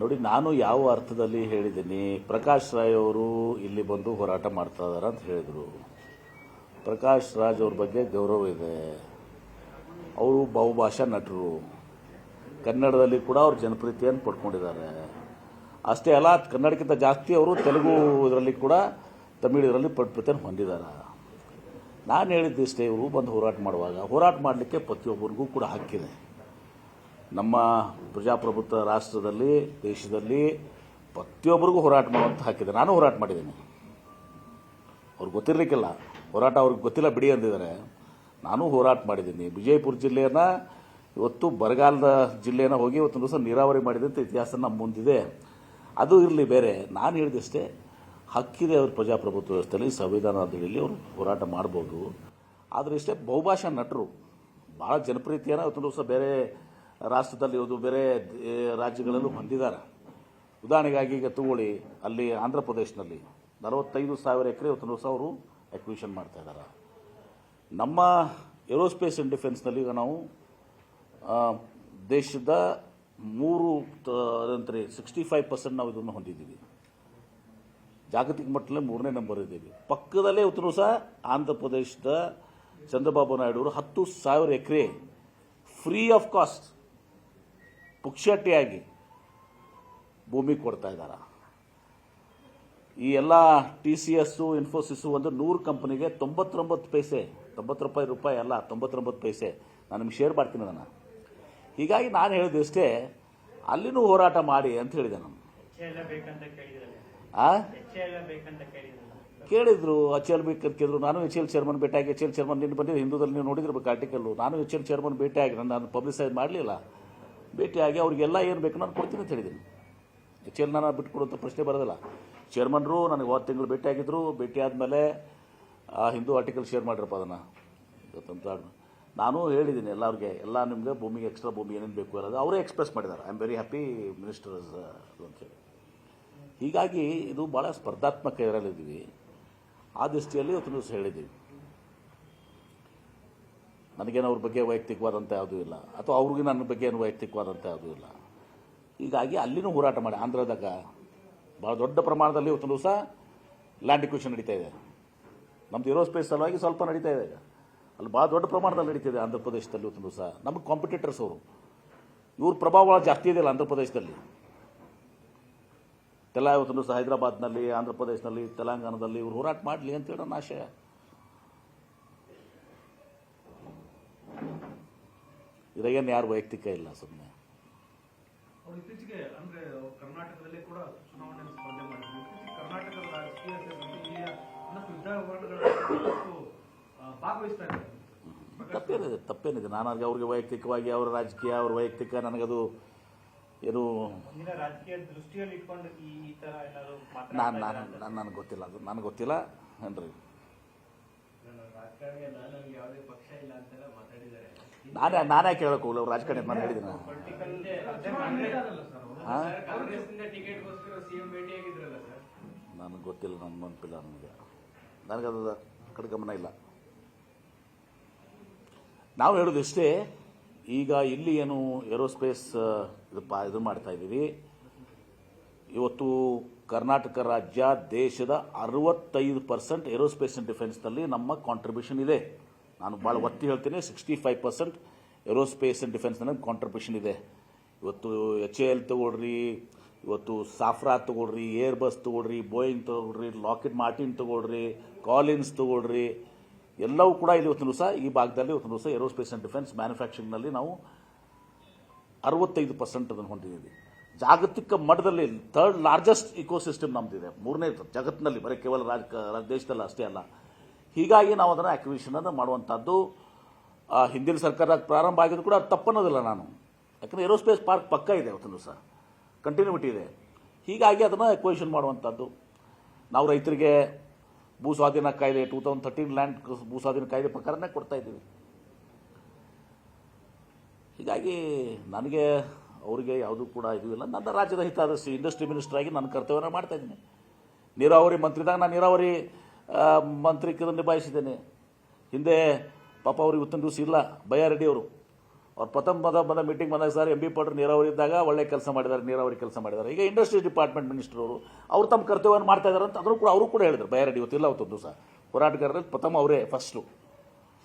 ನೋಡಿ, ನಾನು ಯಾವ ಅರ್ಥದಲ್ಲಿ ಹೇಳಿದ್ದೀನಿ? ಪ್ರಕಾಶ್ ರಾಯ್ ಅವರು ಇಲ್ಲಿ ಬಂದು ಹೋರಾಟ ಮಾಡ್ತಾ ಇದಾರೆ ಅಂತ ಹೇಳಿದರು. ಪ್ರಕಾಶ್ ರಾಜ್ ಅವ್ರ ಬಗ್ಗೆ ಗೌರವ ಇದೆ. ಅವರು ಬಹುಭಾಷಾ ನಟರು. ಕನ್ನಡದಲ್ಲಿ ಕೂಡ ಅವ್ರು ಜನಪ್ರಿಯತೆಯನ್ನು ಪಡ್ಕೊಂಡಿದ್ದಾರೆ. ಅಷ್ಟೇ ಅಲ್ಲ, ಕನ್ನಡಕ್ಕಿಂತ ಜಾಸ್ತಿ ಅವರು ತೆಲುಗು ಇದರಲ್ಲಿ ಕೂಡ, ತಮಿಳು ಇದರಲ್ಲಿ ಪ್ರತಿಭೆಯನ್ನು ಹೊಂದಿದ್ದಾರೆ. ನಾನು ಹೇಳಿದ್ದಿಷ್ಟೇ, ಇವರು ಬಂದು ಹೋರಾಟ ಮಾಡುವಾಗ. ಹೋರಾಟ ಮಾಡಲಿಕ್ಕೆ ಪ್ರತಿಯೊಬ್ಬರಿಗೂ ಕೂಡ ಹಕ್ಕಿದೆ. ನಮ್ಮ ಪ್ರಜಾಪ್ರಭುತ್ವ ರಾಷ್ಟ್ರದಲ್ಲಿ, ದೇಶದಲ್ಲಿ ಪ್ರತಿಯೊಬ್ಬರಿಗೂ ಹೋರಾಟ ಮಾಡುವಂತ ಹಾಕಿದೆ ನಾನು ಹೋರಾಟ ಮಾಡಿದ್ದೀನಿ. ಅವ್ರಿಗೆ ಗೊತ್ತಿರಲಿಕ್ಕಿಲ್ಲ. ಹೋರಾಟ ಅವ್ರಿಗೆ ಗೊತ್ತಿಲ್ಲ ಬಿಡಿ ಅಂದಿದ್ದಾರೆ. ನಾನು ಹೋರಾಟ ಮಾಡಿದ್ದೀನಿ. ವಿಜಯಪುರ ಜಿಲ್ಲೆಯನ್ನು ಇವತ್ತು ಬರಗಾಲದ ಜಿಲ್ಲೆಯನ್ನು ಹೋಗಿ ಇವತ್ತು ದಿವಸ ನೀರಾವರಿ ಮಾಡಿದಂಥ ಇತಿಹಾಸ ನಮ್ಮ ಮುಂದಿದೆ. ಅದು ಇರಲಿ ಬೇರೆ. ನಾನು ಹೇಳಿದಷ್ಟೇ, ಹಕ್ಕಿದೆ ಅವ್ರ ಪ್ರಜಾಪ್ರಭುತ್ವ ವ್ಯವಸ್ಥೆಯಲ್ಲಿ, ಸಂವಿಧಾನ ಅಡಿಯಲ್ಲಿ ಅವರು ಹೋರಾಟ ಮಾಡ್ಬೋದು. ಆದರೆ ಇಷ್ಟೇ ಬಹುಭಾಷಾ ನಟರು ಭಾಳ ಜನಪ್ರಿಯತೆಯನ್ನು ಇವತ್ತು ದಿವಸ ಬೇರೆ ರಾಷ್ಟ್ರದಲ್ಲಿ ಇರೋದು ಬೇರೆ ರಾಜ್ಯಗಳಲ್ಲೂ ಹೊಂದಿದ್ದಾರೆ. ಉದಾಹರಣೆಗಾಗಿ ಈಗ ತಗೊಳ್ಳಿ, ಅಲ್ಲಿ ಆಂಧ್ರ ಪ್ರದೇಶನಲ್ಲಿ ನಲವತ್ತೈದು ಸಾವಿರ ಎಕರೆ ಇವತ್ತು ಅವರು ಅಕ್ವಿಷನ್ ಮಾಡ್ತಾ ಇದ್ದಾರೆ. ನಮ್ಮ ಏರೋಸ್ಪೇಸ್ ಆ್ಯಂಡ್ ಡಿಫೆನ್ಸ್ನಲ್ಲಿ ಈಗ ನಾವು ದೇಶದ ಮೂರು ಅಂದರೆ ಸಿಕ್ಸ್ಟಿ ಫೈವ್ ಪರ್ಸೆಂಟ್ ನಾವು ಇದನ್ನು ಹೊಂದಿದ್ದೀವಿ. ಜಾಗತಿಕ ಮಟ್ಟದಲ್ಲಿ ಮೂರನೇ ನಂಬರ್ ಇದ್ದೀವಿ. ಪಕ್ಕದಲ್ಲೇ ಇವತ್ತು ಸಹ ಆಂಧ್ರ ಪ್ರದೇಶದ ಚಂದ್ರಬಾಬು ನಾಯ್ಡು ಅವರು ಹತ್ತು ಸಾವಿರ ಎಕರೆ ಫ್ರೀ ಆಫ್ ಕಾಸ್ಟ್ ಪುಕ್ಷಟಿಯಾಗಿ ಭೂಮಿ ಕೊಡ್ತಾ ಇದ್ದಾರೆ. ಈ ಎಲ್ಲ ಟಿ ಸಿ ಎಸ್ಸು ಇನ್ಫೋಸಿಸ್ಸು ಒಂದು ನೂರು ಕಂಪನಿಗೆ ತೊಂಬತ್ತೊಂಬತ್ತು ಪೈಸೆ ತೊಂಬತ್ತು ರೂಪಾಯಿ ರೂಪಾಯಿ ಅಲ್ಲ ತೊಂಬತ್ತೊಂಬತ್ತು ಪೈಸೆ. ನಾನು ನಿಮ್ಗೆ ಶೇರ್ ಮಾಡ್ತೀನಿ ಅದನ್ನು. ಹೀಗಾಗಿ ನಾನು ಹೇಳಿದಷ್ಟೇ ಅಲ್ಲಿನೂ ಹೋರಾಟ ಮಾಡಿ ಅಂತ ಹೇಳಿದೆ ನಾನು. ಆ? ಕೇಳಿದ್ರು ಎಚ್ ಎಲ್ ಬೇಕಂತ ಕೇಳಿದ್ರು. ನಾನು ಎಚ್ ಎಲ್ ಚೇರ್ಮನ್ ಭೇಟಿಯಾಗಿ ಎಚ್ ಎಲ್ ಚೇರ್ಮನ್ ನಿನ್ನ ಬಂದಿದ್ದು ಹಿಂದೂದಲ್ಲಿ ನೀವು ನೋಡಿದಿರ್ಬೇಕು ಆರ್ಟಿಕಲ್ಲು ನಾನು ಎಚ್ ಎಲ್ ಚೇರ್ಮನ್ ಭೇಟಿಯಾಗಿ ನಾನು ನಾನು ಪಬ್ಲಿಸೈಸ್ ಮಾಡಲಿಲ್ಲ. ಭೇಟಿಯಾಗಿ ಅವರಿಗೆಲ್ಲ ಏನು ಬೇಕು ನಾನು ಕೊಡ್ತೀನಿ ಅಂತ ಹೇಳಿದ್ದೀನಿ. ಎಲ್ ನಾನು ಬಿಟ್ಕೊಡುವಂಥ ಪ್ರಶ್ನೆ ಬರೋದಿಲ್ಲ. ಚೇರ್ಮನ್ರು ನನಗೆ ಒಂದು ತಿಂಗಳು ಭೇಟಿಯಾಗಿದ್ದರು ಭೇಟಿ ಆದಮೇಲೆ, ಆ ಹಿಂದೂ ಆರ್ಟಿಕಲ್ ಶೇರ್ ಮಾಡಿರಪ್ಪ ಅದನ್ನು. ನಾನು ಹೇಳಿದ್ದೀನಿ ಎಲ್ಲರಿಗೆ, ಎಲ್ಲ ನಿಮಗೆ ಭೂಮಿಗೆ ಎಕ್ಸ್ಟ್ರಾ ಭೂಮಿ ಏನೇನು ಬೇಕು ಅನ್ನೋದು. ಅವರೇ ಎಕ್ಸ್ಪ್ರೆಸ್ ಮಾಡಿದ್ದಾರೆ. I am very happy ministers ಅಂತೇಳಿ ಹೀಗಾಗಿ ಇದು ಭಾಳ ಸ್ಪರ್ಧಾತ್ಮಕ ಇದರಲ್ಲಿದ್ದೀವಿ. ಆ ದೃಷ್ಟಿಯಲ್ಲಿ ಇವತ್ತು ದಿವಸ ಹೇಳಿದ್ದೀವಿ. ನನಗೇನು ಅವ್ರ ಬಗ್ಗೆ ವೈಯಕ್ತಿಕವಾದಂಥ ಯಾವುದೂ ಇಲ್ಲ. ಅಥವಾ ಅವ್ರಿಗೆ ನನ್ನ ಬಗ್ಗೆ ಏನು ವೈಯಕ್ತಿಕವಾದಂಥ ಯಾವುದೂ ಇಲ್ಲ. ಹೀಗಾಗಿ ಅಲ್ಲಿನೂ ಹೋರಾಟ ಮಾಡಿ. ಆಂಧ್ರದಾಗ ಭಾಳ ದೊಡ್ಡ ಪ್ರಮಾಣದಲ್ಲಿ ಇವತ್ತು ದಿವಸ ಲ್ಯಾಂಡ್ ಇಕ್ವೇಷನ್ ನಡೀತಾ ಇದೆ. ನಮ್ದು ಏರೋಸ್ಪೇಸ್ ಸಲುವಾಗಿ ಸ್ವಲ್ಪ ನಡೀತಾ ಇದೆ ಅಲ್ಲಿ ಭಾಳ ದೊಡ್ಡ ಪ್ರಮಾಣದಲ್ಲಿ ನಡೀತಿದೆ ಆಂಧ್ರ ಪ್ರದೇಶದಲ್ಲಿ ಇವತ್ತು ದಿವಸ. ನಮಗೆ ಕಾಂಪಿಟೇಟರ್ಸ್ ಅವರು. ಇವ್ರ ಪ್ರಭಾವ ಜಾಸ್ತಿ ಇದೆಯಲ್ಲ ಆಂಧ್ರ ಪ್ರದೇಶದಲ್ಲಿ. ಎಲ್ಲ ಇವತ್ತು ದಿವಸ ಹೈದರಾಬಾದ್ನಲ್ಲಿ, ಆಂಧ್ರ ಪ್ರದೇಶದಲ್ಲಿ, ತೆಲಂಗಾಣದಲ್ಲಿ ಇವ್ರು ಹೋರಾಟ ಮಾಡಲಿ ಅಂತೇಳಿ ಹೇಳೋ ಆಶಯ ಇದಾಗೇನು ಯಾರು ವೈಯಕ್ತಿಕ ಇಲ್ಲ ಸುಮ್ಮನೆ ಇತ್ತೀಚೆಗೆ ಅಂದ್ರೆ ಅವ್ರು ಕರ್ನಾಟಕದಲ್ಲೇ ಕೂಡ ಚುನಾವಣೆ ಸ್ಪರ್ಧೆ ಮಾಡಿದ್ರು. ಕರ್ನಾಟಕದ ರಾಜಕೀಯ ಸೇರಿದಂತೆ ಇಲ್ಲಿಯ ಇನ್ನಷ್ಟು ವಿಧಾನಸಭೆಗಳಷ್ಟು ಭಾಗವಹಿಸ್ತಾ ಇದ್ದಾರೆ. ತಪ್ಪೇನಿದೆ ತಪ್ಪೇನಿದೆ. ನಾನು ಅವ್ರಿಗೆ ಅವ್ರಿಗೆ ವೈಯಕ್ತಿಕವಾಗಿ ಅವರ ರಾಜಕೀಯ ಅವ್ರ ವೈಯಕ್ತಿಕ ನನಗದು ಏನು ರಾಜಕೀಯ ದೃಷ್ಟಿಯಲ್ಲಿ ಇಟ್ಕೊಂಡು ಈ ನಾನು ನಾನು ನನಗೆ ಗೊತ್ತಿಲ್ಲ ಅದು. ನನಗೆ ಗೊತ್ತಿಲ್ಲ ಏನ್ರಿ? ನಾನು ನಾನೇ ನಾನೇ ಕೇಳಕ್ಕೆ ಹೋಗಲ್ಲ ಅವ್ರು ರಾಜಕಾರಣಿ ನಾನು ಹೇಳಿದ್ದೀನಿ. ನನಗೆ ಗೊತ್ತಿಲ್ಲ ನನ್ನ ನೆನಪಿಲ್ಲ ನನಗೆ. ನನಗದು ಕಡೆ ಗಮನ ಇಲ್ಲ. ನಾವು ಹೇಳೋದು ಇಷ್ಟೇ ಈಗ ಇಲ್ಲಿ ಏನು ಏರೋಸ್ಪೇಸ್ ಇದು ಪಾ ಇದು ಮಾಡ್ತಾ ಇದ್ದೀವಿ. ಇವತ್ತು ಕರ್ನಾಟಕ ರಾಜ್ಯ ದೇಶದ ಅರವತ್ತೈದು ಪರ್ಸೆಂಟ್ ಏರೋಸ್ಪೇಸ್ ಆ್ಯಂಡ್ ಡಿಫೆನ್ಸ್ನಲ್ಲಿ ನಮ್ಮ ಕಾಂಟ್ರಿಬ್ಯೂಷನ್ ಇದೆ. ನಾನು ಭಾಳ ಒತ್ತಿ ಹೇಳ್ತೇನೆ sixty five percent aerospace and ಡಿಫೆನ್ಸ್ನಲ್ಲಿ contribution ಇದೆ. ಇವತ್ತು ಎಚ್ ಎ ಎಲ್ ತಗೊಳ್ರಿ, ಇವತ್ತು ಸಾಫ್ರಾ ತಗೊಳ್ರಿ ಏರ್ ಬಸ್ ತಗೊಳ್ರಿ ಬೋಯಿಂಗ್ ತಗೊಳ್ರಿ ಲಾಕೆಟ್ ಮಾರ್ಟಿನ್ ತಗೊಳ್ರಿ ಕಾಲಿನ್ಸ್ ತಗೊಳ್ರಿ, ಎಲ್ಲವೂ ಕೂಡ ಇಲ್ಲಿ ಇವತ್ತು ದಿವಸ ಈ ಭಾಗದಲ್ಲಿ ಇವತ್ತು ದಿವಸ ಏರೋಸ್ಪೇಸ್ ಅಂಡ್ ಡಿಫೆನ್ಸ್ ಮ್ಯಾನುಫ್ಯಾಕ್ಚರಿಂಗ್ನಲ್ಲಿ ನಾವು ಅರವತ್ತೈದು ಪರ್ಸೆಂಟ್ ಅದನ್ನು ಹೊಂದಿದ್ದೀವಿ. ಜಾಗತಿಕ ಮಟ್ಟದಲ್ಲಿ ಥರ್ಡ್ ಲಾರ್ಜೆಸ್ಟ್ ಇಕೋಸಿಸ್ಟಮ್ ನಮ್ದಿದೆ. ಮೂರನೇ ಜಗತ್ತಿನಲ್ಲಿ, ಬರೀ ಕೇವಲ ರಾಜ ದೇಶದಲ್ಲಿ ಅಷ್ಟೇ ಅಲ್ಲ. ಹೀಗಾಗಿ ನಾವು ಅದನ್ನು ಆಕ್ವಿಷನ್ ಅನ್ನು ಮಾಡುವಂಥದ್ದು ಹಿಂದಿನ ಸರ್ಕಾರ ಪ್ರಾರಂಭ ಆಗಿದ್ದು ಕೂಡ ತಪ್ಪನ್ನೋದಿಲ್ಲ ನಾನು. ಯಾಕಂದರೆ ಏರೋಸ್ಪೇಸ್ ಪಾರ್ಕ್ ಪಕ್ಕ ಇದೆ ಅವತ್ತು ಸಹ ಕಂಟಿನ್ಯೂಟಿ ಇದೆ. ಹೀಗಾಗಿ ಅದನ್ನು ಎಕ್ವಿಷನ್ ಮಾಡುವಂಥದ್ದು ನಾವು ರೈತರಿಗೆ ಭೂ ಸ್ವಾಧೀನ ಕಾಯ್ದೆ ಟೂ ತೌಸಂಡ್ ತರ್ಟೀನ್ ಲ್ಯಾಂಡ್ ಭೂ ಸ್ವಾಧೀನ ಕಾಯ್ದೆ ಪ್ರಕಾರನೇ ಕೊಡ್ತಾ ಇದ್ದೀವಿ. ಹೀಗಾಗಿ ನನಗೆ ಅವರಿಗೆ ಯಾವುದೂ ಕೂಡ ಇದು ಇಲ್ಲ. ನನ್ನ ರಾಜ್ಯದ ಹಿತಾದರ್ಶಿ ಇಂಡಸ್ಟ್ರಿ ಮಿನಿಸ್ಟರ್ ಆಗಿ ನನ್ನ ಕರ್ತವ್ಯನ ಮಾಡ್ತಾ ಇದ್ದೀನಿ. ನೀರಾವರಿ ಮಂತ್ರಿದಾಗ ನಾನು ನೀರಾವರಿ ಮಂತ್ರಿ ಮಂತ್ರಿ ನಿಭಾಯಿಸಿದ್ದೇನೆ. ಹಿಂದೆ ಪಾಪ ಅವ್ರಿಗೆ ಉತ್ತಮ ದಿವಸ ಇಲ್ಲ. ಬಯ್ಯಾರೆಡ್ಡಿ ಅವರು. ಅವ್ರು ಪ್ರಥಮ ಪದ ಬಂದ ಮೀಟಿಂಗ್ ಬಂದಾಗ ಸರ್ ಎಂ ಬಿ ಪಾಟ್ರು ನೀರಾವರಿ ಇದ್ದಾಗ ಒಳ್ಳೆ ಕೆಲಸ ಮಾಡಿದ್ದಾರೆ, ನೀರಾವರಿ ಕೆಲಸ ಮಾಡಿದ್ದಾರೆ. ಈಗ ಇಂಡಸ್ಟ್ರೀಸ್ ಡಿಪಾರ್ಟ್ಮೆಂಟ್ ಮಿನಿಸ್ಟರ್ ಅವರು, ಅವ್ರು ತಮ್ಮ ಕರ್ತವ್ಯವನ್ನು ಮಾಡ್ತಾ ಇದ್ದಾರೆ ಅಂತ ಅದರೂ ಕೂಡ ಅವರು ಕೂಡ ಹೇಳಿದ್ರು. ಬಯಾರೆಡ್ಡಿ ಇವತ್ತಿಲ್ಲ ಅವತ್ತೊಂದು ದಿವಸ. ಹೋರಾಟಗಾರರಲ್ಲಿ ಪ್ರಥಮ ಅವರೇ ಫಸ್ಟು